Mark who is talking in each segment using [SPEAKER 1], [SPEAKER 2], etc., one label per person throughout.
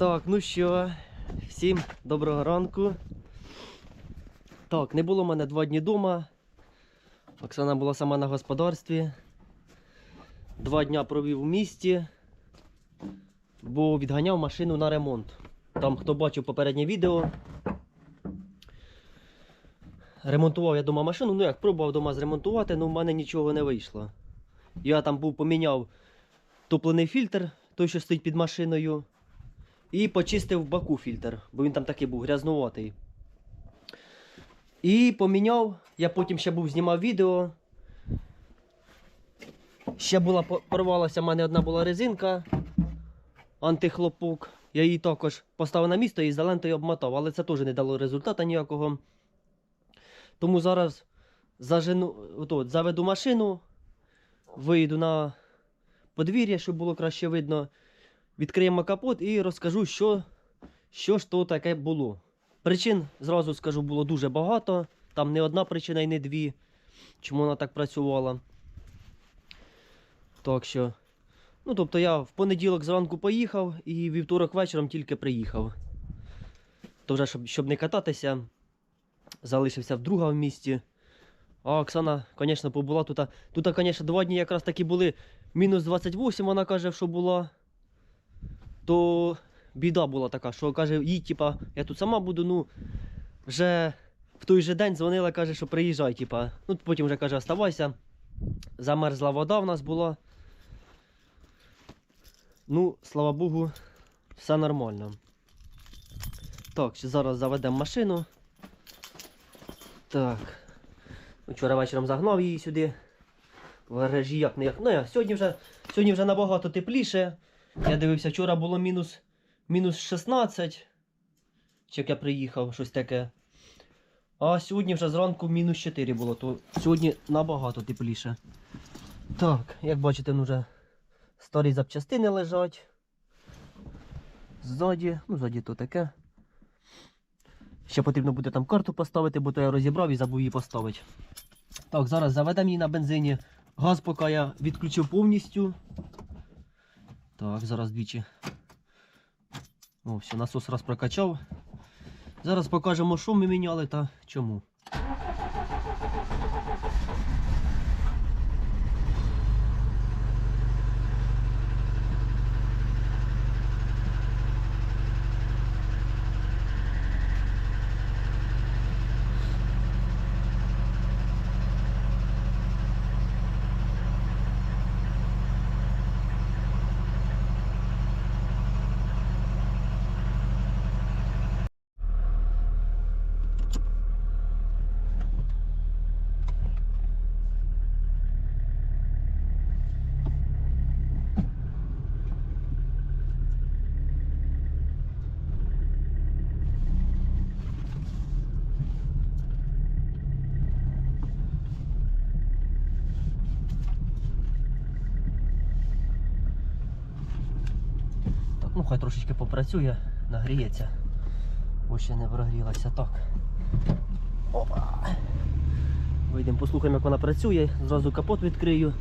[SPEAKER 1] Так, ну що, всім доброго ранку. Так, не було в мене два дні вдома. Оксана була сама на господарстві. Два дня провів у місті, бо відганяв машину на ремонт. Там, хто бачив попереднє відео. Ремонтував я дома машину, ну як пробував дома зремонтувати, але в мене нічого не вийшло. Я там був поміняв топлений фільтр, той, що стоїть під машиною. І почистив баку фільтр, бо він там такий був грязнуватий. І поміняв, я потім ще був знімав відео. Ще була порвалася, в мене одна була резинка, антихлопок. Я її також поставив на місто і лентою обмотав, але це теж не дало результату ніякого. Тому зараз зажену, от, заведу машину, вийду на подвір'я, щоб було краще видно. Відкриємо капот і розкажу, що, що ж то таке було. Причин, зразу скажу, було дуже багато. Там не одна причина і не дві, чому вона так працювала. Так що. Ну, тобто я в понеділок зранку поїхав і вівторок вечором тільки приїхав. То вже, щоб, щоб не кататися, залишився вдруга в місті. А Оксана, звісно, побула тут. Тут, звісно, два дні якраз таки були мінус 28, вона каже, що була то біда була така, що каже, їй, типа, я тут сама буду, ну, вже в той же день дзвонила, каже, що приїжджай, типа. Ну, потім вже каже, оставайся. Замерзла вода в нас була. Ну, слава Богу, все нормально. Так, зараз заведемо машину. Так. Вчора вечором загнав її сюди. В гаражі як не як. Ну, я, сьогодні вже, сьогодні вже набагато тепліше. Я дивився, вчора було мінус, мінус 16, чи як я приїхав, щось таке. А сьогодні вже зранку мінус 4 було, то сьогодні набагато тепліше. Так, як бачите, ну вже старі запчастини лежать. Ззаді, ну ззаді то таке. Ще потрібно буде там карту поставити, бо то я розібрав і забув її поставити. Так, зараз заведемо її на бензині. Газ поки я відключив повністю. Так, зараз двічі. О, все, насос раз прокачав. Зараз покажемо, що ми міняли та чому. Так, ну хай трошечки попрацює, нагріється. Бо ще не прогрілася. Так. Опа. Вийдемо, послухаємо, як вона працює. Зразу капот відкрию.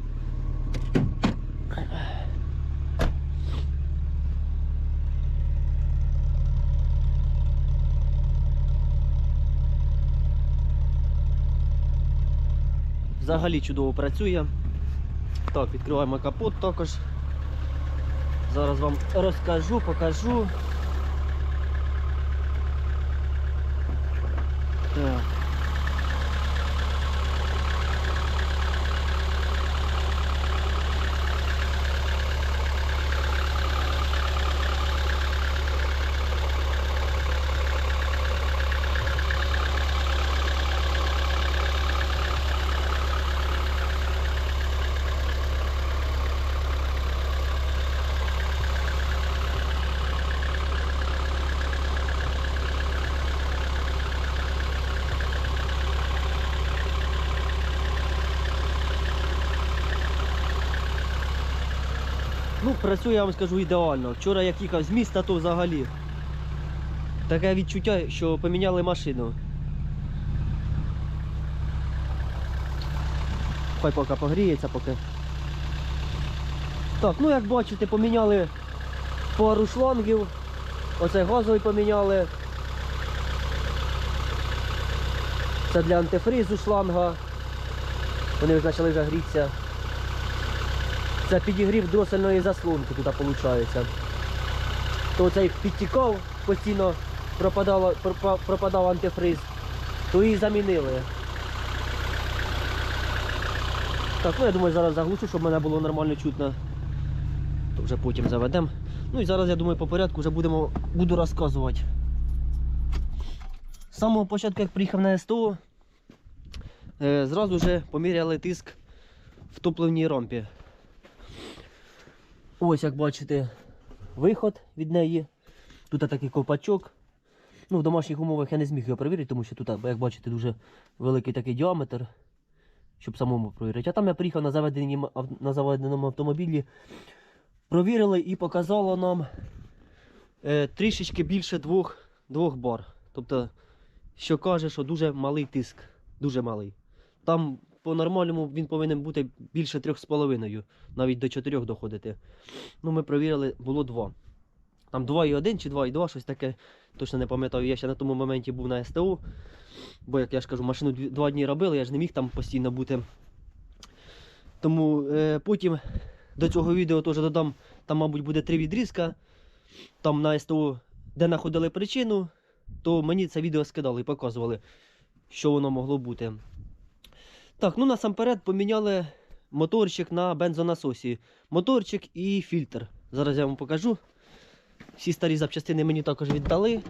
[SPEAKER 1] Взагалі чудово працює. Так, відкриваємо капот також. Зараз вам розкажу, покажу. Так. Ну, працює, я вам скажу, ідеально. Вчора як їхав з міста, то взагалі. Таке відчуття, що поміняли машину. Хай поки погріється, поки. Так, ну як бачите, поміняли пару шлангів. Оце газовий поміняли. Це для антифризу шланга. Вони вже почали вже грітися. Це підігрів дросельної заслонки тут виходить. То цей підтікав, постійно пропадало, пропадав антифриз, то її замінили. Так, ну я думаю, зараз заглушу, щоб мене було нормально чутно. То вже потім заведемо. Ну і зараз, я думаю, по порядку вже будемо, буду розказувати. З самого початку, як приїхав на СТО, е, зразу вже поміряли тиск в топливній рампі. Ось, як бачите, виход від неї. Тут такий ковпачок. Ну, в домашніх умовах я не зміг його перевірити, тому що тут, як бачите, дуже великий такий діаметр, щоб самому провірити. А там я приїхав на, заведенім на заведеному автомобілі, провірили і показало нам е, трішечки більше двох, двох бар. Тобто, що каже, що дуже малий тиск. Дуже малий. Там по-нормальному він повинен бути більше 3,5, навіть до 4 доходити. Ну, ми провірили, було 2. Там 2,1 чи 2,2, щось таке. Точно не пам'ятаю. Я ще на тому моменті був на СТО. Бо, як я ж кажу, машину 2 дні робили, я ж не міг там постійно бути. Тому е, потім до цього відео теж додам, там, мабуть, буде три відрізка. Там на СТО, де знаходили причину, то мені це відео скидали і показували, що воно могло бути. Так, ну насамперед поміняли моторчик на бензонасосі. Моторчик і фільтр. Зараз я вам покажу. Всі старі запчастини мені також віддали.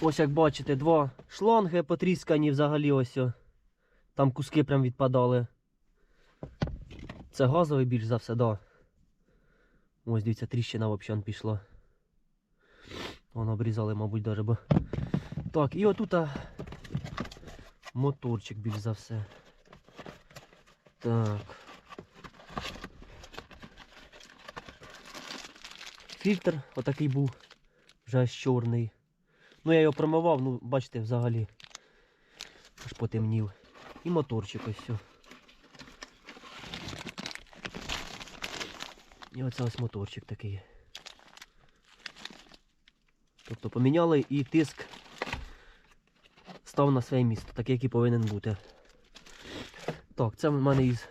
[SPEAKER 1] Ось як бачите, два шланги потріскані взагалі ось. Там куски прям відпадали. Це газовий більш за все, да. Ось дивіться, тріщина взагалі пішла. Воно обрізали, мабуть, даже, бо. Так, і отут моторчик більш за все. Так. Фільтр отакий був, вже аж чорний. Ну я його промивав, ну бачите, взагалі аж потемнів. І моторчик ось. все. І оце ось моторчик такий. Тобто поміняли і тиск став на своє місце, так як і повинен бути. Так, це в мене із.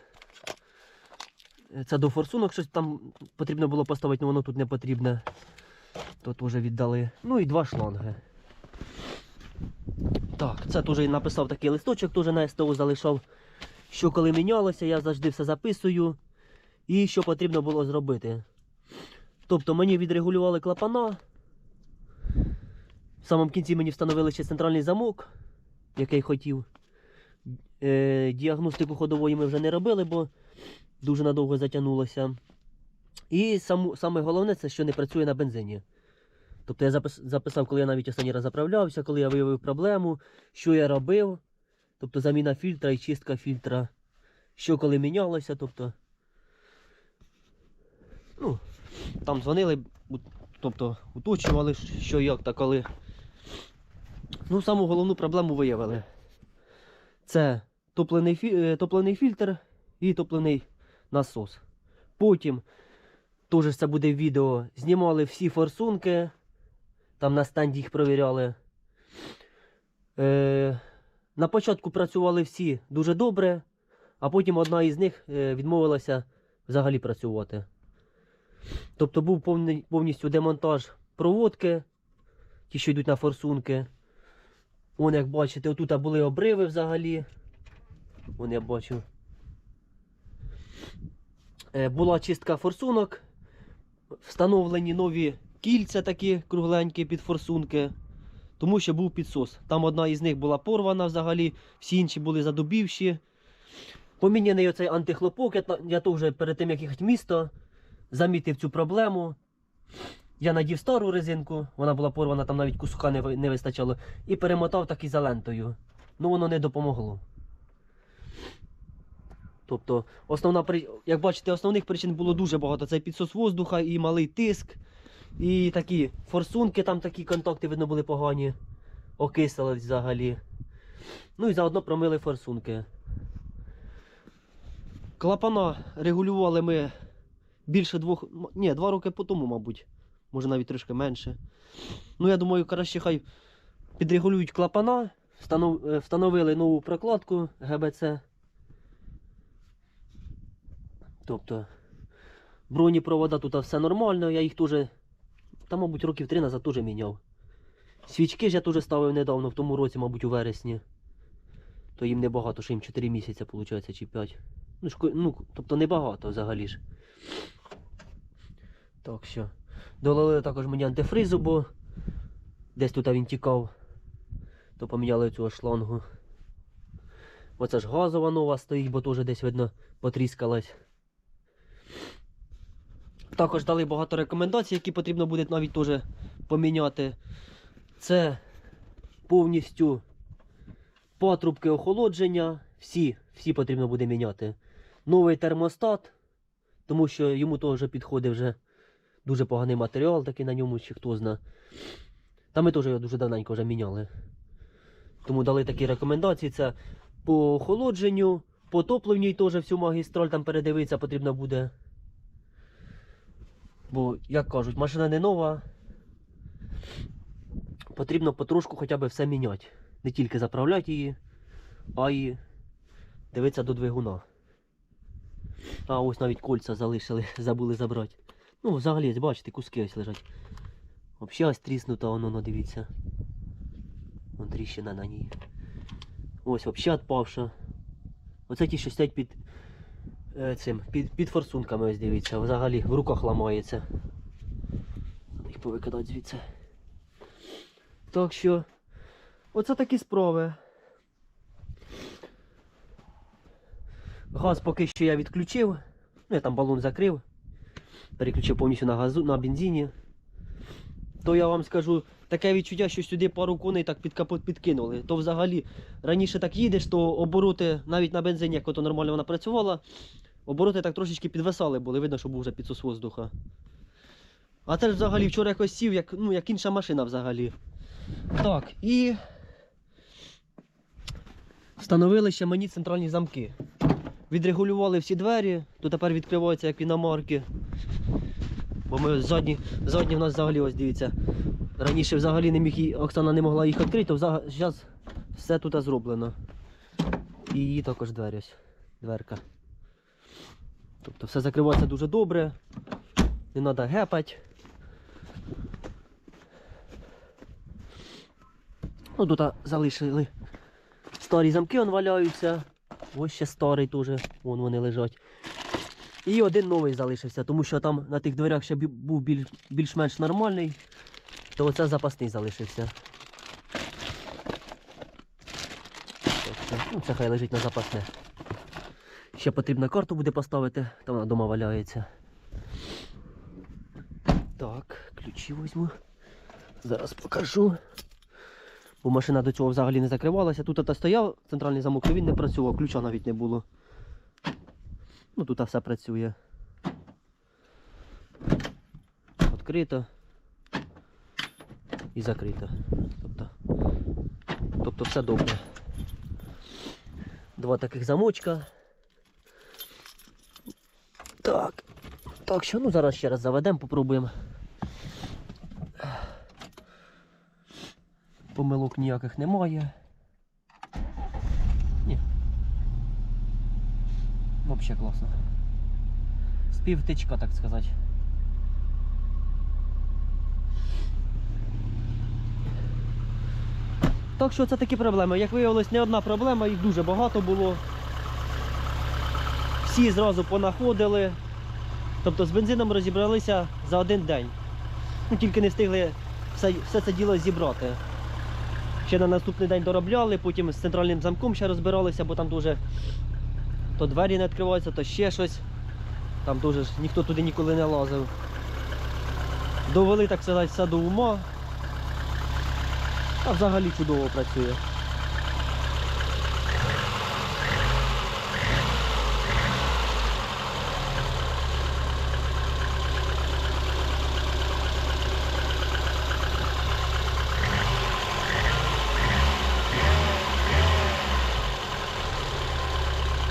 [SPEAKER 1] Це до форсунок щось там потрібно було поставити, але воно тут не потрібне. То теж віддали. Ну і два шланги. Так, це теж написав такий листочок, теж на СТО залишав. Що коли мінялося, я завжди все записую. І що потрібно було зробити. Тобто мені відрегулювали клапана. В самому кінці мені встановили ще центральний замок, який хотів. Е, діагностику ходової ми вже не робили, бо дуже надовго затягнулося. І саму, саме головне, це що не працює на бензині. Тобто я запис, записав, коли я навіть останній раз заправлявся, коли я виявив проблему, що я робив. Тобто заміна фільтра і чистка фільтра. Що коли мінялося, тобто. Ну, там дзвонили, тобто уточнювали, що як та коли. Ну, саму головну проблему виявили. Це топлений, фі... е, топлений фільтр і топлений насос. Потім, теж це буде відео, знімали всі форсунки, там на стенді їх провіряли. Е, на початку працювали всі дуже добре, а потім одна із них е, відмовилася взагалі працювати. Тобто був повністю демонтаж проводки, ті, що йдуть на форсунки. Вон, як бачите, отут були обриви взагалі. Вон я бачу. Е, Була чистка форсунок. Встановлені нові кільця такі кругленькі під форсунки. Тому що був підсос. Там одна із них була порвана взагалі, всі інші були задубівші. Поміняний оцей антихлопок, я, я теж перед тим, як їхати в місто, замітив цю проблему. Я надів стару резинку, вона була порвана, там навіть куска не, не вистачало, і перемотав так ізолентою. Ну воно не допомогло. Тобто, основна як бачите, основних причин було дуже багато. Це підсос воздуха і малий тиск, і такі форсунки, там такі контакти, видно, були погані. Окислились взагалі. Ну і заодно промили форсунки. Клапана регулювали ми більше двох. Ні, два роки по тому, мабуть. Може навіть трошки менше. Ну, я думаю, краще хай підрегулюють клапана, е, встановили нову прокладку ГБЦ. Тобто бронепровода тут все нормально, я їх теж, та, мабуть, років три назад теж міняв. Свічки ж я теж ставив недавно, в тому році, мабуть, у вересні. То їм небагато, що їм 4 місяці, виходить, чи 5. Ну, шко... ну, тобто небагато взагалі ж. Так що. Долили також мені антифризу, бо десь тут він тікав. То поміняли цю шлангу. Оце ж газова нова стоїть, бо теж десь видно потріскалась. Також дали багато рекомендацій, які потрібно буде навіть теж поміняти. Це повністю патрубки охолодження. Всі, всі потрібно буде міняти. Новий термостат, тому що йому теж підходить вже дуже поганий матеріал, такий на ньому, чи хто зна. Та ми теж його дуже давненько вже міняли. Тому дали такі рекомендації. Це по охолодженню, по топливній теж всю магістраль там передивитися потрібно буде. Бо, як кажуть, машина не нова. Потрібно потрошку хоча б все міняти. Не тільки заправляти її, а й дивитися до двигуна. А ось навіть кольця залишили, забули забрати. Ну, взагалі, бачите, куски ось лежать. Взагалі ось тріснута, воно, ну, дивіться. Вон тріщина на ній. Ось взагалі відпавша. Оце ті, що стоять під е, цим, під, під форсунками, ось дивіться, взагалі в руках ламається. Їх повикидати звідси. Так що, оце такі справи. Газ поки що я відключив. Ну, я там балон закрив. Переключив повністю на газу, на бензині. То я вам скажу, таке відчуття, що сюди пару коней так під капот підкинули. То взагалі раніше так їдеш, то обороти навіть на бензині, як ото нормально вона працювала, обороти так трошечки підвисали були, видно, що був вже підсос воздуха. А це ж взагалі вчора якось сів, як, ну, як інша машина взагалі. Так, і встановили ще мені центральні замки. Відрегулювали всі двері, то тепер відкриваються як іномарки. Бо ми задні, задні в нас взагалі ось дивіться. Раніше взагалі не міг Оксана не могла їх відкрити, то зараз все тут зроблено. І її також двері ось. Дверка. Тобто все закривається дуже добре. Не треба гепати. Ну тут залишили старі замки он валяються. Ось ще старий теж, вон вони лежать. І один новий залишився, тому що там на тих дверях ще був більш-менш нормальний, то оце запасний залишився. Тобто, ну, це хай лежить на запасне. Ще потрібно карту буде поставити, там вона вдома валяється. Так, ключі візьму. Зараз покажу. Бо машина до цього взагалі не закривалася. Тут та стояв центральний замок, і він не працював, ключа навіть не було. Ну тут все працює. Відкрито і закрито. Тобто, тобто все добре. Два таких замочка. Так. Так що, ну зараз ще раз заведемо, попробуємо. Помилок ніяких немає. Ні. Взагалі класно. Співтичка, так сказати. Так що це такі проблеми. Як виявилось, не одна проблема, їх дуже багато було. Всі зразу понаходили. Тобто з бензином розібралися за один день. Ну, тільки не встигли все, все це діло зібрати. Ще на наступний день доробляли, потім з центральним замком ще розбиралися, бо там дуже то двері не відкриваються, то ще щось. Там дуже ж ніхто туди ніколи не лазив. Довели, так сказати, все до ума. А взагалі чудово працює.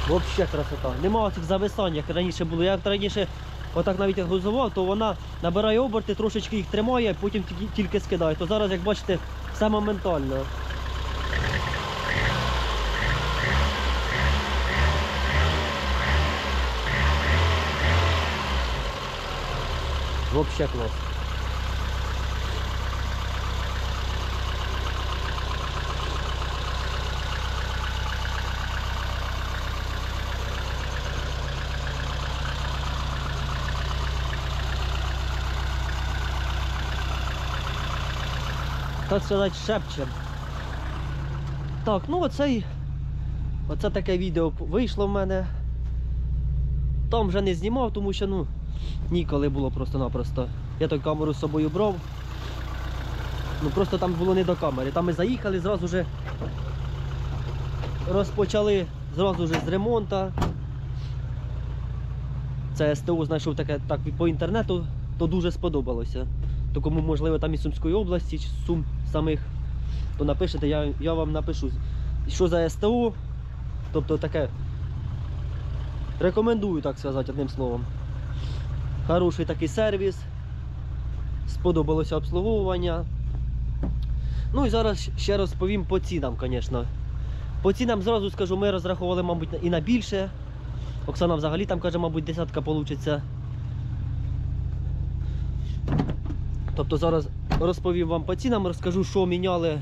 [SPEAKER 1] Взагалі красота. Нема цих зависань, як раніше було. Я раніше отак навіть як газував, то вона набирає оберти, трошечки їх тримає, потім тільки, тільки скидає. То зараз, як бачите, все моментально. Вообще клас. Так сказати, шепчем. Так, ну оцей. Оце таке відео вийшло в мене. Там вже не знімав, тому що ну, ніколи було просто-напросто. Я той камеру з собою брав. Ну просто там було не до камери. Там ми заїхали, зразу же розпочали зразу же з ремонту. Це СТО знайшов таке так по інтернету, то дуже сподобалося. То кому можливо там із Сумської області, чи Сум самих, то напишете, я, я вам напишу. Що за СТО? Тобто таке. Рекомендую, так сказати, одним словом. Хороший такий сервіс. Сподобалося обслуговування. Ну і зараз ще розповім по цінам, звісно. По цінам зразу скажу, ми розраховували, мабуть, і на більше. Оксана взагалі там каже, мабуть, десятка вийде. Тобто зараз розповім вам по цінам, розкажу, що міняли,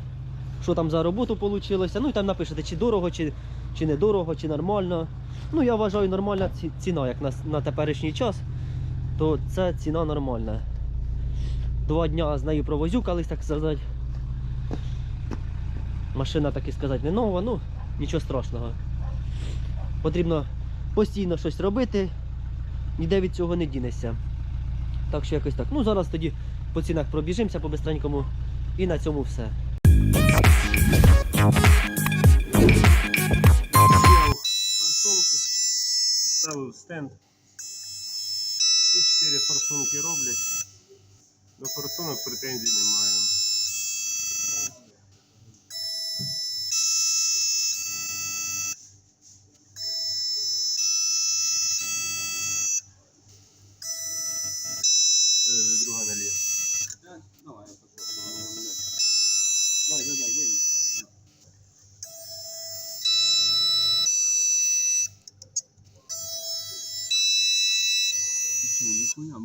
[SPEAKER 1] що там за роботу вийшло. Ну і там напишете, чи дорого, чи, чи недорого, чи нормально. Ну, я вважаю, нормальна ціна, як на, на теперішній час, то це ціна нормальна. Два дня з нею провозюкались, так сказати. Машина, так і сказати, не нова, ну нічого страшного. Потрібно постійно щось робити, ніде від цього не дінешся. Так що якось так. Ну зараз тоді по цінах пробіжимося по бистренькому і на цьому все.
[SPEAKER 2] Ставив стенд. Ці чотири форсунки роблять. До форсунок претензій немає.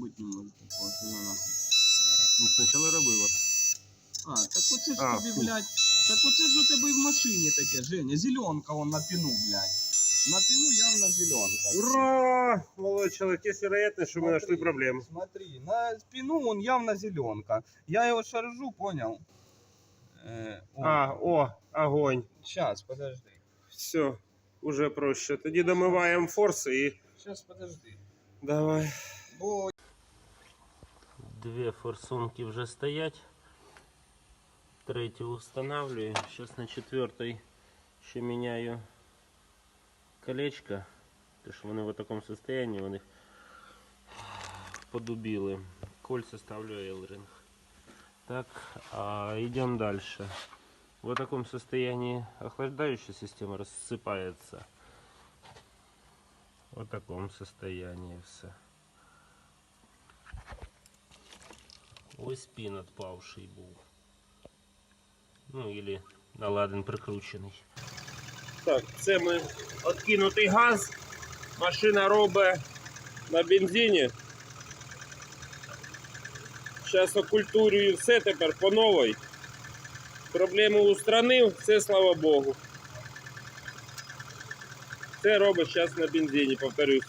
[SPEAKER 3] быть не может такого, что за нахуй.
[SPEAKER 2] Ну, спочатку робила.
[SPEAKER 3] А, так оце ж
[SPEAKER 2] А,
[SPEAKER 3] тобі,
[SPEAKER 2] фу.
[SPEAKER 3] блядь, так оце ж у тебе і в машині таке, Женя, зеленка он на піну, блядь. На піну явно зеленка.
[SPEAKER 2] Ура! Молодой человек, есть вероятность, что мы нашли проблему.
[SPEAKER 3] Смотри, на спину он явно зеленка. Я его шаржу, понял? Э, о,
[SPEAKER 2] А, о, огонь.
[SPEAKER 3] Сейчас, подожди.
[SPEAKER 2] Все, уже проще. Тоді домиваємо форси і
[SPEAKER 3] Сейчас, подожди.
[SPEAKER 2] давай.
[SPEAKER 3] Бо
[SPEAKER 2] Две форсунки вже стоять. Третью устанавливаю. Сейчас на четвертой ще міняю колечко. Тому що вони в такому состоянии, вони подубили. Кольца ставлю Элринг. Так, а идем дальше. В таком состоянии охлаждающая система рассыпается. В таком состоянии все. Ось пін отпавший був. Ну, или наладин прикручений. Так, це ми откинутий газ. Машина робить на бензині. Зараз окультурюю все тепер по новій. Проблему устранив, все слава Богу. Це робить зараз на бензині, повторюсь.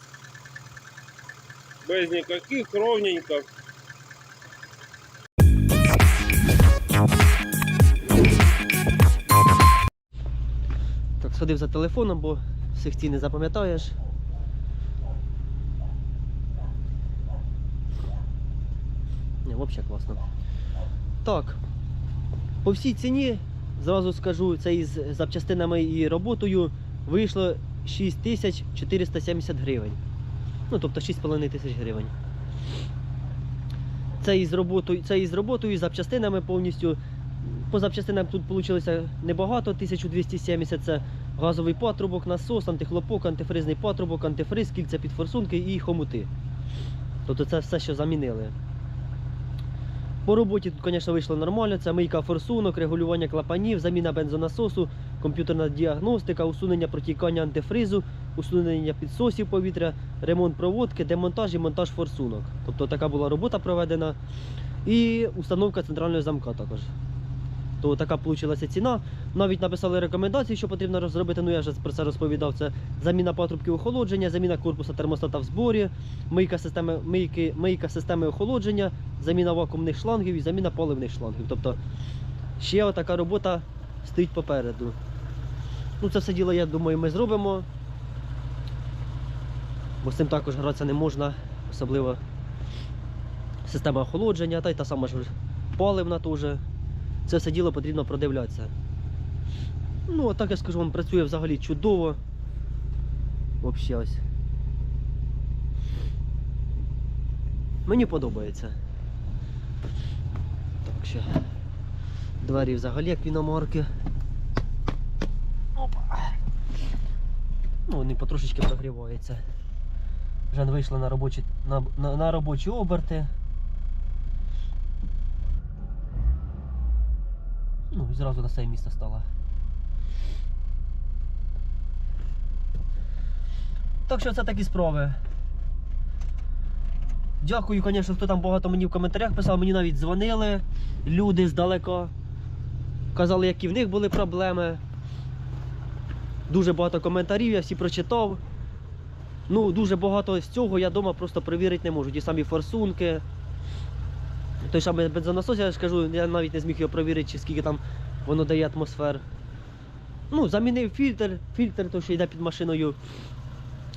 [SPEAKER 2] Без ніяких, ровненько.
[SPEAKER 1] Сходив за телефоном, бо всіх цін не запам'ятаєш. Не, взагалі класно. Так. По всій ціні, зразу скажу, це із запчастинами і роботою вийшло 6470 гривень. Ну, тобто 6,5 тисяч гривень. Це із роботою, це із роботою, і запчастинами повністю. По запчастинам тут вийшло небагато, 1270 це газовий патрубок, насос, антихлопок, антифризний патрубок, антифриз, кільця під форсунки і хомути. Тобто це все, що замінили. По роботі тут, звісно, вийшло нормально. Це мийка форсунок, регулювання клапанів, заміна бензонасосу, комп'ютерна діагностика, усунення протікання антифризу, усунення підсосів повітря, ремонт проводки, демонтаж і монтаж форсунок. Тобто така була робота проведена. І установка центрального замка також. То така вийшла ціна. Навіть написали рекомендації, що потрібно розробити. Ну я вже про це розповідав. Це заміна патрубки охолодження, заміна корпуса термостата в зборі, мийка системи, мийки, мийка системи охолодження, заміна вакуумних шлангів і заміна паливних шлангів. Тобто ще отака робота стоїть попереду. Ну це все діло, я думаю, ми зробимо. Бо з цим також гратися не можна, особливо система охолодження, та й та сама ж паливна теж. Це все діло потрібно продивлятися. Ну, а так я скажу вам, працює взагалі чудово. Взагалі ось. Мені подобається. Так, ще. Двері взагалі як віномарки. Опа. Ну, вони потрошечки прогріваються. Вже вийшли на робочі, на, на, на робочі оберти. Ну і зразу на своє місце стала. Так що це такі справи. Дякую, звісно, хто там багато мені в коментарях писав, мені навіть дзвонили люди здалека. Казали, які в них були проблеми. Дуже багато коментарів, я всі прочитав. Ну, дуже багато з цього я вдома просто перевірити не можу. Ті самі форсунки. Той самий бензонасос, я ж кажу, я навіть не зміг його перевірити, чи скільки там воно дає атмосфер. Ну, замінив фільтр, фільтр, той, що йде під машиною.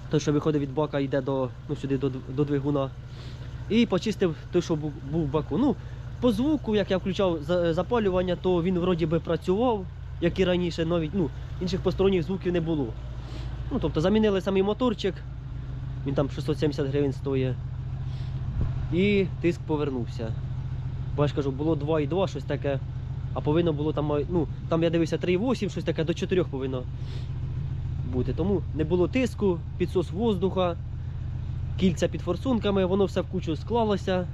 [SPEAKER 1] Той, що виходить від бака, йде до, ну, сюди до, до двигуна. І почистив той, що був в баку. Ну, по звуку, як я включав запалювання, то він вроді би працював, як і раніше, навіть ну, інших посторонніх звуків не було. Ну, тобто замінили самий моторчик, він там 670 гривень стоїть. І тиск повернувся. Бо я ж кажу, було 2,2, щось таке. А повинно було там, ну, там я дивився 3,8, щось таке, до 4 повинно бути. Тому не було тиску, підсос воздуха, кільця під форсунками, воно все в кучу склалося.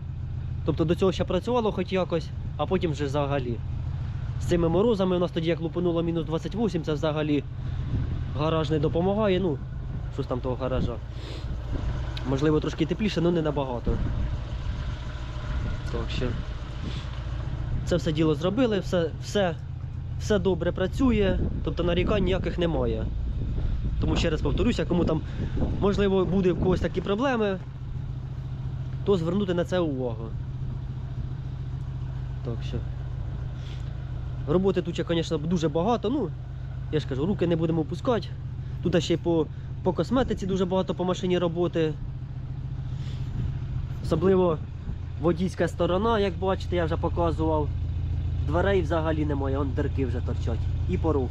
[SPEAKER 1] Тобто до цього ще працювало хоч якось, а потім вже взагалі. З цими морозами у нас тоді як лупануло мінус 28, це взагалі гараж не допомагає. Ну, щось там того гаража. Можливо, трошки тепліше, але не набагато. Так що. Це все діло зробили, все, все, все добре працює, тобто нарікань ніяких немає. Тому ще раз повторюся, кому там можливо буде в когось такі проблеми, то звернути на це увагу. Так що. Роботи тут, звісно, дуже багато. Ну, я ж кажу, руки не будемо опускати. Тут ще й по, по косметиці дуже багато по машині роботи. Особливо водійська сторона, як бачите, я вже показував. Дверей взагалі немає, он дирки вже торчать. І порог.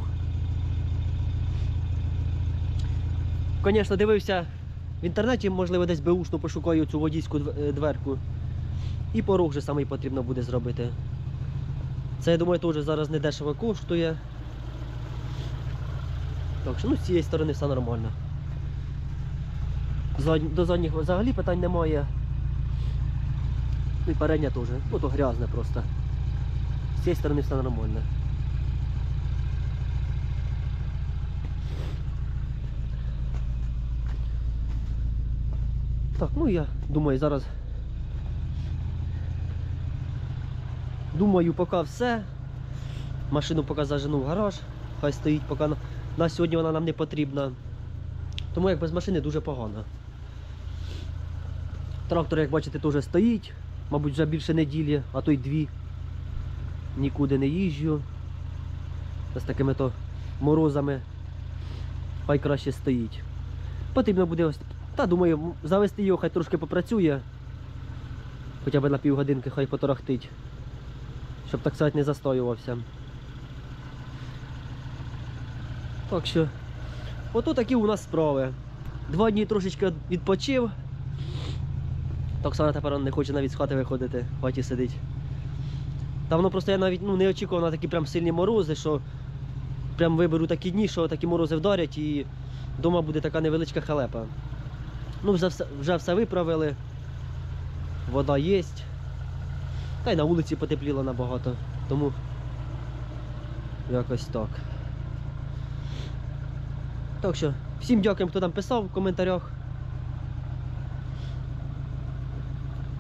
[SPEAKER 1] Звісно, дивився в інтернеті, можливо, десь беушно пошукаю цю водійську е, дверку. І порог же самий потрібно буде зробити. Це, я думаю, теж зараз не дешево коштує. Так що ну, з цієї сторони все нормально. До задніх взагалі питань немає. Ну і передня теж. Ну то грязне просто. З цієї сторони все нормально. Так, ну я думаю, зараз. Думаю, поки все. Машину поки зажену в гараж. Хай стоїть, поки на, на сьогодні вона нам не потрібна. Тому як без машини дуже погано. Трактор, як бачите, теж стоїть. Мабуть, вже більше неділі, а то й дві. Нікуди не їжджу. З такими то морозами. Хай краще стоїть. Потрібно буде ось. Та думаю, завести його, хай трошки попрацює. Хоча б на півгодинки хай поторохтить. Щоб так сказати не застоювався. Так що, ото такі у нас справи. Два дні трошечки відпочив. Само тепер не хоче навіть з хати виходити, в хаті сидить. Та воно просто я навіть ну, не очікував на такі прям сильні морози, що прям виберу такі дні, що такі морози вдарять і вдома буде така невеличка халепа. Ну, вже все, вже все виправили. вода є. Та й на вулиці потепліло набагато. Тому якось так. Так що, всім дякуємо, хто нам писав в коментарях.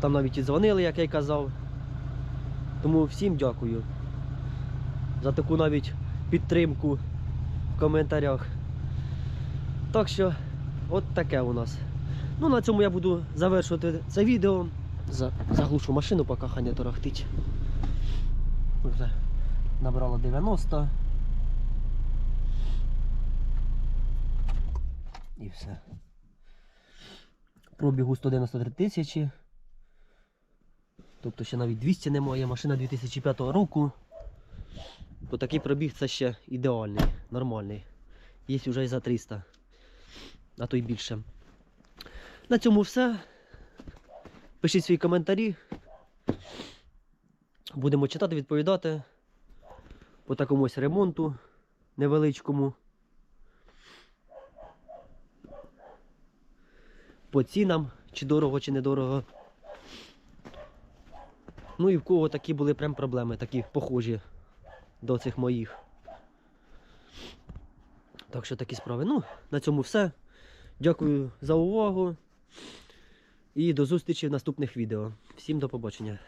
[SPEAKER 1] Там навіть і дзвонили, як я й казав. Тому всім дякую за таку навіть підтримку в коментарях. Так що, от таке у нас. Ну, на цьому я буду завершувати це відео. За- Заглушу машину, поки хай не торохтить. Вже набрала 90. І все. Пробігу 193 тисячі. Тобто ще навіть 200 немає, машина 2005 року. То такий пробіг це ще ідеальний, нормальний. Є вже і за 300, а то й більше. На цьому все. Пишіть свої коментарі. Будемо читати, відповідати по такому ось ремонту невеличкому. По цінам, чи дорого, чи недорого. Ну і в кого такі були прям проблеми, такі похожі до цих моїх. Так що такі справи. Ну, на цьому все. Дякую за увагу. І до зустрічі в наступних відео. Всім до побачення.